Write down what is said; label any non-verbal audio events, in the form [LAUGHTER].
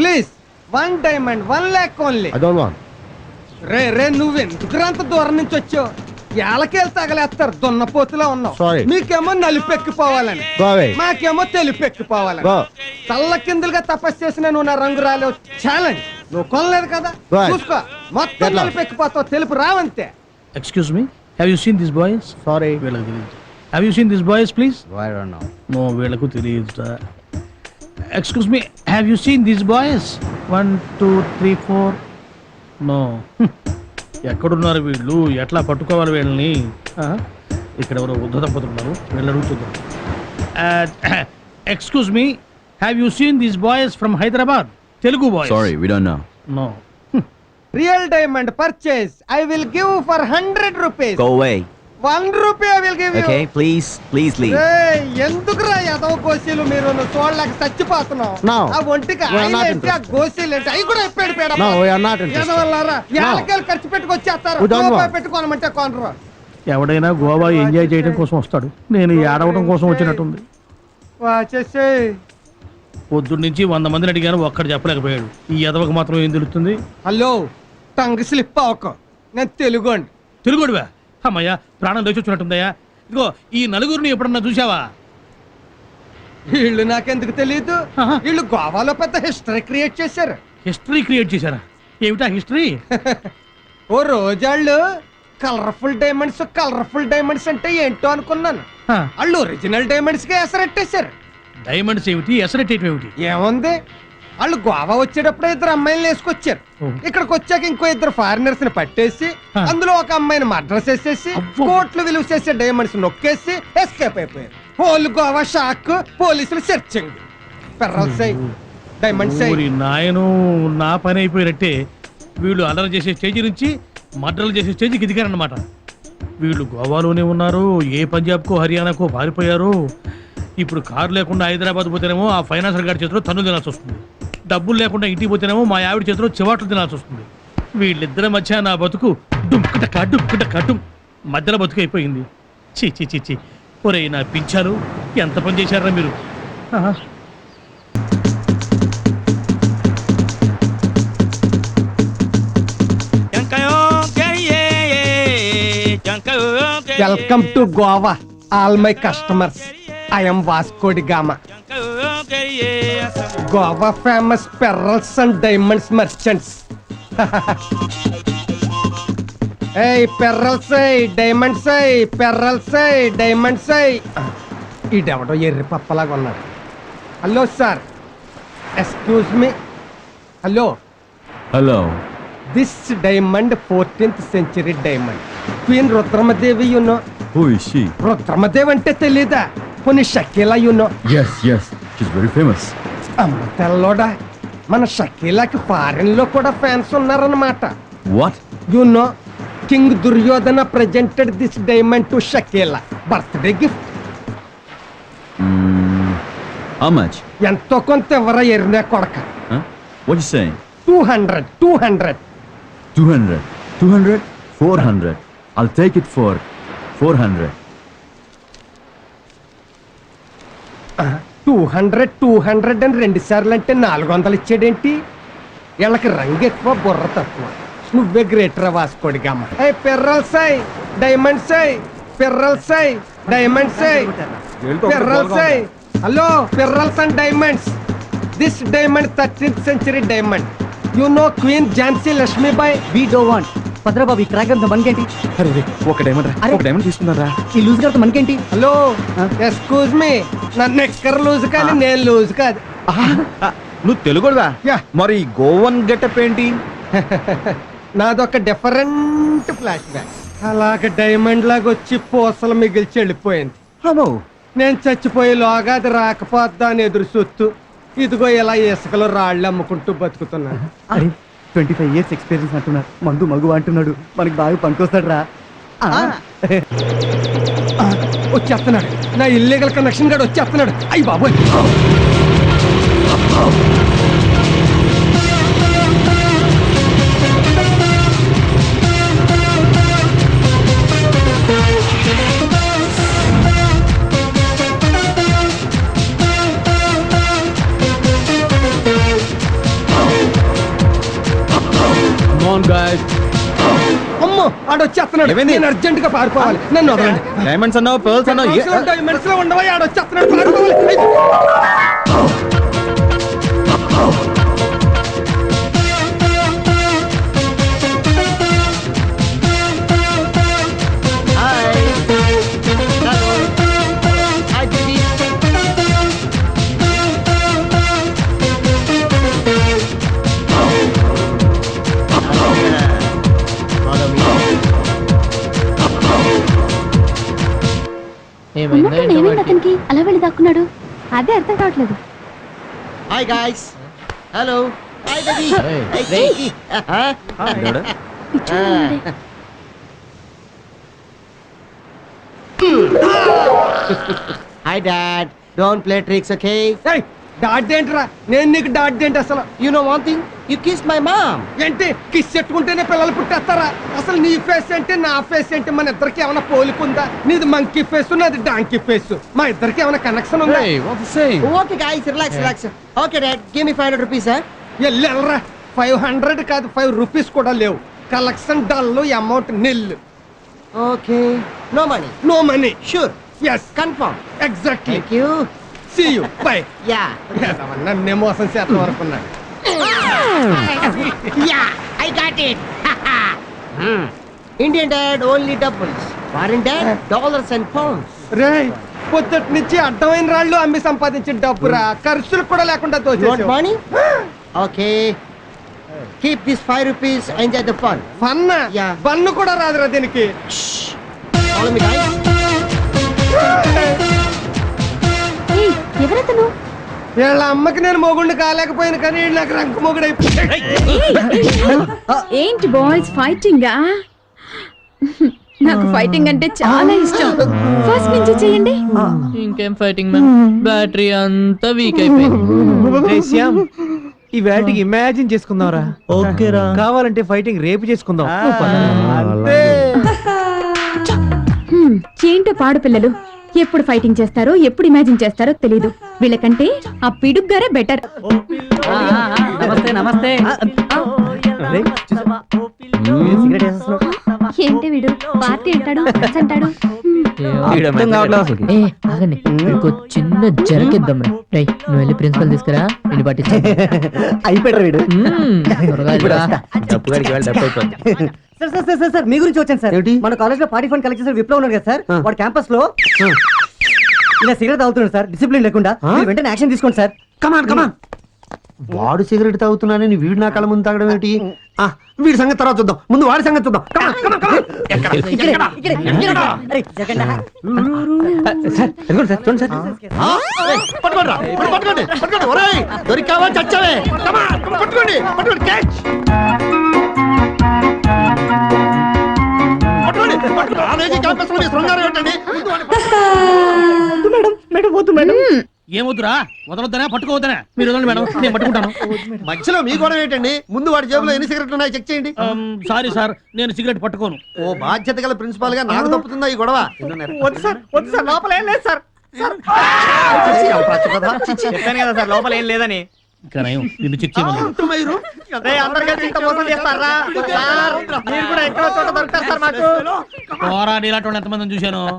Please one diamond one lakh only. I don't want రే రే నువ్వెందుకు అంత దూరం నుంచి వచ్చావు. ఏళ్ళకేళ్ళు తగలేస్తారు దున్నపోతులా ఉన్నావు. Sorry. మీకేమో నలుపెక్కిపోవాలని. Go away. మాకేమో తెలుపెక్కిపోవాలని. Go. తల్ల కిందులుగా తపస్సు చేసిన నువ్వు నా రంగు రాలేవు. ఛాలెంజ్ నువ్వు కొనలేదు కదా? Right. చూసుకో. మొత్తం Get lost. నలుపెక్కిపోతావు తెలుపు రావంతే. Excuse me have you seen this boys sorry వీళ్ళకి తెలియదు have you seen this boys please I don't know no వీళ్ళకు తెలియదు excuse me have you seen this boys one two three four no ఎక్కడున్నారు వీళ్ళు? ఎట్లా పట్టుకోవాలి వీళ్ళని? ఆ? ఇక్కడ ఎవరో వృద్ధ దంపతులు ఉన్నారు వీళ్ళు అడుగుతున్నారు excuse me have you seen this boys from Hyderabad Telugu boys Sorry, we don't know. No real diamond purchase I will give for hundred rupees Go away. One rupee will give Okay, please, please leave. ఎందుకురా ఎదవ గోసీలు మీరు నువ్వు చూడలేక చచ్చిపోతున్నావు? No. ఆ ఒంటికి We are oil not ఏంటి, ఆ గోసీలు ఏంటి? అవి కూడా ఎప్పాడు పేడ no we are not interested ఎదవల్లారా ఏళ్ళకేళ్ళు ఖర్చు We don't రూపాయి want. పెట్టుకోనమంటే కొనరు. ఎవడైనా గోవా ఎంజాయ్ చేయడం కోసం వస్తాడు. నేను ఏడవడం కోసం వచ్చినట్టుంది. వాచేసే పొద్దున్న నుంచి వంద మందిని అడిగాను ఒక్కడు చెప్పలేకపోయాడు. ఈ ఎదవకు మాత్రం ఏం తెలుస్తుంది? హలో టంగ్ స్లిప్ అవ్వకు నేను తెలుగు అండి. తెలుగుడివా? అమ్మయ్యా ప్రాణం లేచి వచ్చినట్టుందయ్యా ఇదిగో ఈ నలుగురిని ఎప్పుడన్నా చూసావా వీళ్ళు నాకెందుకు తెలియదు. వీళ్ళు గోవాలో పెద్ద హిస్టరీ క్రియేట్ చేశారు. హిస్టరీ క్రియేట్ చేశారా? ఏమిటా హిస్టరీ? ఓ రోజాళ్ళు కలర్ఫుల్ డైమండ్స్ కలర్ఫుల్ డైమండ్స్ అంటే ఏంటో అనుకున్నాను. వాళ్ళు ఒరిజినల్ డైమండ్స్కి ఎసరెట్టేశారు. డైమండ్స్ ఏమిటి? ఎసరెట్టేయటం ఏమిటి? ఏముంది? వాళ్ళు గోవా వచ్చేటప్పుడు ఇద్దరు అమ్మాయిలు వేసుకొచ్చారు. ఇక్కడికి వచ్చాక ఇంకో ఇద్దరు ఫారినర్స్ని పట్టేసి. అందులో ఒక అమ్మాయిని చేసేసి అబ్బో. కోట్లు విలువ చేసే డైమండ్స్ నొక్కేసి ఎస్కేప్ అయిపోయారు. హోల్ గోవా షాక్ పోలీసులు సెర్చింగ్ పెర్రల్స్ డైమండ్స్ నాయను నా పని అయిపోయినట్టే వీళ్ళు అల్లరి చేసే స్టేజ్ నుంచి మర్డర్లు చేసే స్టేజ్కి ఎదిగారన్నమాట వీళ్ళు గోవాలోనే ఉన్నారు ఏ పంజాబ్కో హర్యానాకో పారిపోయారు. ఇప్పుడు కారు లేకుండా హైదరాబాద్ పోతేనేమో ఆ ఫైనాన్సర్ గారి చేతిలో తన్ను తినాల్సి వస్తుంది. డబ్బులు లేకుండా ఇంటికి పోతేనేమో మా ఆవిడ చేతిలో చివాట్లు తినాల్సి వస్తుంది. వీళ్ళిద్దరి మధ్య నా బతుకు డుంకుట కడ్డుంకుట కడ్డు మధ్యలో బతుకు అయిపోయింది. చీ చీ చీ చీ ఒరేయ్ నా పింఛాలు ఎంత పని చేశారా మీరు? ఆహా. Welcome to Goa all my customers I'm Vasco da Gama Goa famous pearls and diamonds merchants [LAUGHS] ఏయ్ పెర్రల్స్ డైమండ్స్ పెర్రల్స్ డైమండ్స్ ఈడెవడో ఎర్రి పప్పలాగా ఉన్నాడు. Hello sir. Excuse me hello. Hello. This diamond fourteenth century diamond queen Rudramadevi you know Who is she? Rudramadevi అంటే తెలీదా? కొన్ని Shakeela you know Yes, yes. She's very famous. అమ్మ తెల్లోడా మన షకీలాకి ఫారెన్లో కూడా ఫ్యాన్స్ ఉన్నారన్నమాట What? You know king Duryodhana presented this diamond to Shakeela birthday gift how much? ఎంతో కొంత ఎవరా ఎరినా కొడక Huh? What you saying? Two hundred two hundred 200. 200? 400. I'll take it for 400. Two hundred two hundred అని రెండు సార్లు అంటే నాలుగు వందలు ఇచ్చాడేంటి? వీళ్ళకి రంగు ఎక్కువ బుర్ర తక్కువ. నువ్వే గ్రేటర్ వాసుకోడి గమ్మ ఏ పెర్రల్స్ అయ్ డైమండ్స్ అయ్ పెర్రల్స్ అయ్ డైమండ్స్ అయ్ పెర్రల్స్ అయ్ hello pearls and diamonds. This diamond thirteenth century diamond. You know queen Jhansi Lakshmibai? We do want. Bhadrababu ఈ క్రాక్ అంతా మనకేంటి? అరే ఒక డైమండ్ రా అరే. ఒక డైమండ్ తీసుకున్నారా ఈ లూజ్ గారితో మనకేంటి? హలో. ఎక్స్క్యూజ్ మీ నన్ను ఎక్కర లూజ్ కానీ నేను లూజ్ కాదు. నువ్వు తెలుగుడువా? యా. మరి గోవన్ గెటప్ ఏంటి? [LAUGHS] నాదొక డిఫరెంట్ ఫ్లాష్ బ్యాక్ అలాగ డైమండ్ లాగా వచ్చి పూసలు మిగిల్చి వెళ్ళిపోయింది. అమ్మో. నేను చచ్చిపోయేలోగా అది రాకపోద్దా అని ఎదురు చూస్తూ ఇదిగో ఇలా ఇసుకలో రాళ్ళు అమ్ముకుంటూ బతుకుతున్నాను. అరే ట్వంటీ ఫైవ్ ఇయర్స్ ఎక్స్పీరియన్స్ అంటున్నాడు మందు మగు అంటున్నాడు. మనకి బాగా పనికొస్తాడు రా ఆ, వచ్చేస్తున్నాడు. నా ఇల్లీగల్ కనెక్షన్ గాడు వచ్చేస్తున్నాడు. అయ్యి బాబోయ్. ఆన్ గాయ్స్ అమ్మో ఆడొచ్చేస్తున్నాడు. ఏమైంది? నేను అర్జెంట్గా పారిపోవాలి. నన్ను వదలండి. డైమండ్స్ అన్నావు? పర్ల్స్ మనసులో diamonds లో ఉండవా? ఆడొచ్చేస్తున్నాడు. పారిపోవాలి. [LAUGHS] ఏమైంది? అతనికి అలా వెళ్ళి దాక్కున్నాడు? అదే అర్థం కావట్లేదు. Hi guys hello hi baby dad don't play tricks okay dad ఏంట్రా? నేను నీకు డాడ్ ఏంటి అసలు? You know one thing you kiss my mom ఏంటి? కిస్ పెట్టుకుంటేనే పిల్లలు పుట్టేస్తారా? అసలు నీ ఫేస్ ఏంటి? నా ఫేస్ ఏంటి? మన ఇద్దరికి ఏమైనా పోలికుందా? నీది మంకీ ఫేస్ నాది డాంకీ ఫేస్ మా ఇద్దరికి ఏమైనా కనెక్షన్ ఉందా? Okay guys relax relax okay dad give me 500 rupees sir వెళ్ళరా. ఫైవ్ హండ్రెడ్ కాదు ఫైవ్ రూపీస్ కూడా లేవు. Collection dull amount nil okay no money no money sure yes confirm exactly thank you see you bye yeah నన్నే మోసం చేత వరకున్నాడు yeah I got it Indian dad only డబ్బుల్స్ foreign dad dollars and pounds రే పొద్దుటి నుంచి అడ్డమైన రాళ్ళు అమ్మి సంపాదించిన డబ్బురా ఖర్చులు కూడా లేకుండా money? Okay. Keep this five rupees. Enjoy the fun. ఫన్న Yeah. బన్ను కూడా రాదురా దీనికి Follow me, guys. ఏయ్, ఎవరతను వీళ్ళ అమ్మకి నేను మొగుడిని కాలేకపోయాను కానీ నాకు రంకు మొగుడు ఏంటి బాయ్స్ ఫైటింగా? నాకు ఫైటింగ్ అంటే చాలా ఇష్టం. ఫస్ట్ నుంచి చేయండి. ఇంకేం ఫైటింగ్ మ్యామ్? బ్యాటరీ అంతా వీక్ అయిపోయింది. శ్యామ్ ఈ వేటికి ఇమాజిన్ చేసుకుందాంరా. ఓకేరా కావాలంటే ఫైటింగ్ రేపు చేసుకుందాం. హ్మ్, ఏంటో పాడు పిల్లలు. ఎప్పుడు ఫైటింగ్ చేస్తారో ఎప్పుడు ఇమాజిన్ చేస్తారో తెలియదు వీళ్ళకంటే ఆ పిడుగ్గారే బెటర్ నమస్తే నమస్తే. సిగరెట్ వేసేస్తున్నావు ఏంటి వీడు? పార్టీ అంటాడు dance అంటాడు? అర్థం కావట్లేదు అసలు. ఏ ఆగండి. ఇంకో చిన్న జరకిద్దాం రే నువ్వు వెళ్ళి ప్రిన్సిపల్ తీసుకురా నేను పట్టించు అయిపోయాడు వీడు. త్వరగా వెళ్ళిరా. డబ్బు గారికి వెళ్ళి డబ్బు అయిపోయింది sir sir sir sir sir మీ గురించి వచ్చాను సార్? మన కాలేజ్లో పార్టీ ఫండ్ కలెక్ట్ చేసిన విప్లవ్ ఉన్నాడు కదా సార్. వాడు క్యాంపస్లో ఇలా సిగరెట్ తాగుతున్నాడు సార్. డిసిప్లిన్ లేకుండా. మీరు వెంటనే యాక్షన్ తీసుకోండి sir. Come on come on వాడు సిగరెట్ తాగుతున్నానని వీడు నా కళ్ళ ముందు తాగడం ఏంటి ఆ, వీడి సంగతి తర్వాత చూద్దాం. ముందు వాడి సంగతి చూద్దాం. Come on, come on, come on. ఇక్కడే, ఇక్కడే, ఇక్కడే. అరే, జగన్ సార్ ఎదుగుండి సార్? చూడండి సార్. ఆ, ఏయ్, పట్టుకోండి రా, పట్టు- పట్టుకోండి. పట్టుకోండి. ఒరేయ్ దొరికావా చచ్చావే? పట్టుకోండి. పట్టుకోండి క్యాచ్ కాలేజీ క్యాంపస్లో మీ శృంగారం ఏంటండి? ముందు వాడిని పట్టుకోండి. మేడం మేడం వద్దు మేడం. ఏమొద్దురా? వదలొద్దనా పట్టుకోవద్దనా. మీరు వదలండి మేడం. నేను పట్టుకుంటాను. మధ్యలో మీ గొడవ ఏంటండి? ముందు వాడి జేబులో ఎన్ని సిగరెట్లు ఉన్నాయో చెక్ చేయండి. సారీ సార్ నేను సిగరెట్ పట్టుకోను. ఓ బాధ్యత గల ప్రిన్సిపాల్గా నాకు తప్పుతుందా ఈ గొడవ? వద్దు సార్ వద్దు సార్ లోపల ఏం లేదు సార్. చెప్పాను కదా సార్ లోపల ఏం లేదని. ఇంకా నయం. నిన్ను చెక్ చేయమని. పోరా నీలాంటి ఎంతమందిని చూశాను?